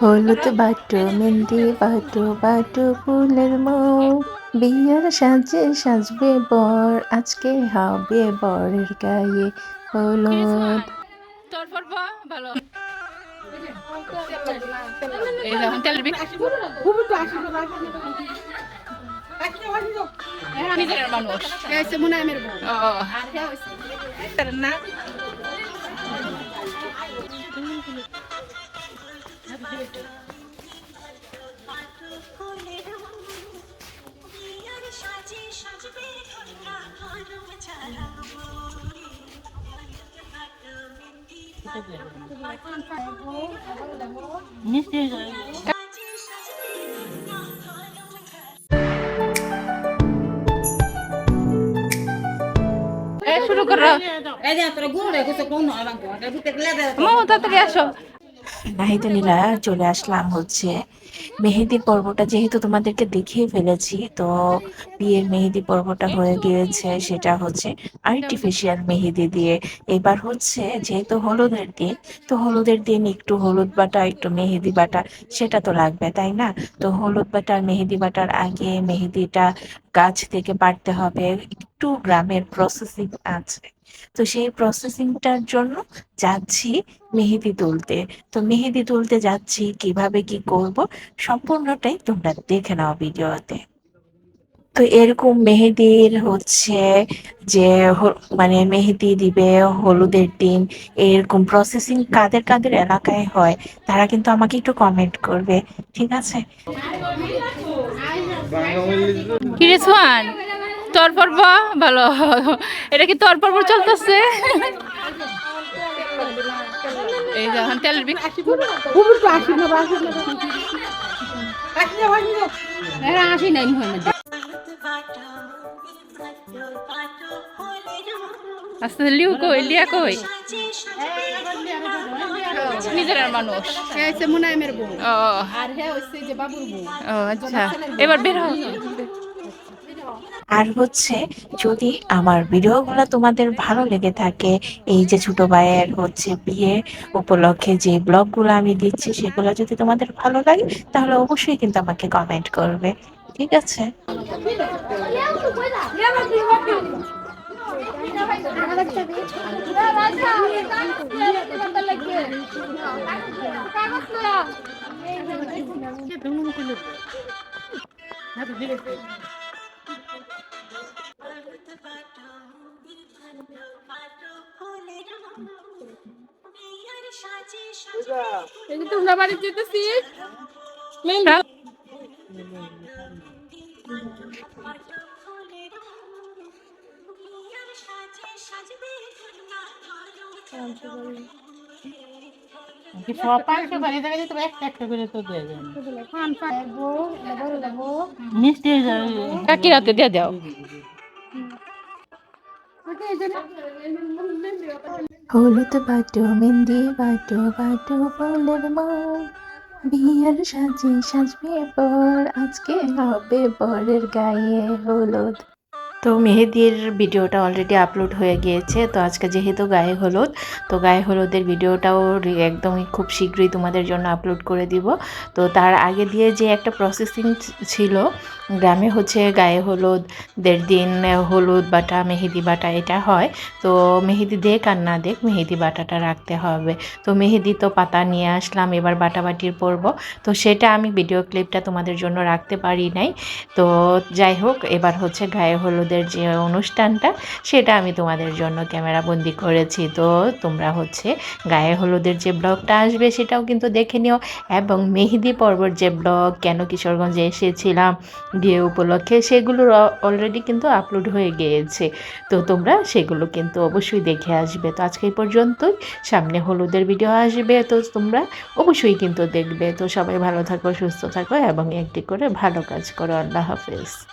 হলুদ বাটো মেহেন্দি বাটো বাটো ফুলের মৌ। বিয়ের সাজে সাজবে বর আজকে হবে বরের গায়ে হলুদ। তোর পর্ব ভালো। এ, শুরু করো। মামা তাড়াতাড়ি আসো। নাহিদুলিরা চলে আসলাম হচ্ছে। মেহেদি পর্বটা যেহেতু তোমাদেরকে দেখিয়ে ফেলেছি, তো বিয়ের মেহেদি পর্বটা হয়ে গিয়েছে, সেটা হচ্ছে আর্টিফিশিয়াল মেহেদি দিয়ে। এবার হচ্ছে যেহেতু হলুদের দিন, তো হলুদের দিন একটু হলুদ বাটা, একটু মেহেদি বাটা, সেটা তো লাগবে, তাই না? তো হলুদ বাটা মেহেদি বাটার আগে মেহেদিটা গাছ থেকে পাড়তে হবে। একটু গ্রামের প্রসেসিং আছে। তো সেই প্রসেসিংটার জন্য যাচ্ছি মেহেদি তুলতে। তো মেহেদি তুলতে যাচ্ছি, কীভাবে কি করব, সম্পূর্ণটাই তোমরা দেখে নাও ভিডিওতে। তো এরকম মেহেদির হচ্ছে যে মানে মেহেদি দিবে হলুদের দিন এরকম প্রসেসিং কাদের কাদের এলাকায় হয়, তারা কিন্তু আমাকে একটু কমেন্ট করবে, ঠিক আছে? তোর পর্ব? ভালো। এটা কি তোর পর্ব চলতেছে? এই যখন তেলের বিক আসি নাই মধ্যে। আস্তে লিউ কই লিয়া কই? নিজের মানুষ। ও। ও আচ্ছা। এবার বের হও। আর হচ্ছে যদি আমার ভিডিওগুলো তোমাদের ভালো লেগে থাকে, এই যে ছোট ভাইয়ের হচ্ছে বিয়ে উপলক্ষে যে ব্লগগুলো আমি দিচ্ছি সেগুলো যদি তোমাদের ভালো লাগে, তাহলে অবশ্যই কিন্তু আমাকে কমেন্ট করবে। ঠিক আছে? তোমরা যেতেছি। সব পাঁচশো বাড়ি যাবে। কাকি রাতে দিয়ে দাও। হলুদ বাটো, মেহেন্দি বাটো বাটো ফুলের মন বিয়ের সাজে সাজবে বর, আজকে হবে বরের গায়ে হলুদ। তো মেহেদির ভিডিওটা অলরেডি আপলোড হয়ে গিয়েছে, তো আজকে যেহেতু গায়ে হলুদ, তো গায়ে হলুদের ভিডিওটাও একদমই খুব শীঘ্রই তোমাদের জন্য আপলোড করে দিব। তো তার আগে দিয়ে যে একটা প্রসেসিং ছিল, গ্রামে হচ্ছে গায়ে হলুদের দিন হলুদ বাটা, মেহেদি বাটা এটা হয়, তো মেহেদি দেখ আর না দেখ মেহেদি বাটাটা রাখতে হবে। তো মেহেদি তো পাতা নিয়ে আসলাম, এবার বাটাবাটির পর্ব। তো সেটা আমি ভিডিও ক্লিপটা তোমাদের জন্য রাখতে পারি নাই। তো যাই হোক, এবার হচ্ছে গায়ে হলুদের যে অনুষ্ঠানটা, সেটা আমি তোমাদের জন্য ক্যামেরা বন্দি করেছি। তো তোমরা হচ্ছে গায়ে হলুদের যে ব্লগটা আসবে, সেটাও কিন্তু দেখে নিও। এবং মেহেদি পর্বর যে ব্লগ, কেন কিশোরগঞ্জে এসেছিলাম, বিয়ে উপলক্ষে, সেগুলো অলরেডি কিন্তু আপলোড হয়ে গিয়েছে। তো তোমরা সেগুলো কিন্তু অবশ্যই দেখে আসবে। তো আজকে এই পর্যন্তই। সামনে হলুদের ভিডিও আসবে। তো তোমরা অবশ্যই কিন্তু দেখবে। তো সবাই ভালো থাকো, সুস্থ থাকো, এবং একটি করে ভালো কাজ করো। আল্লাহ হাফেজ।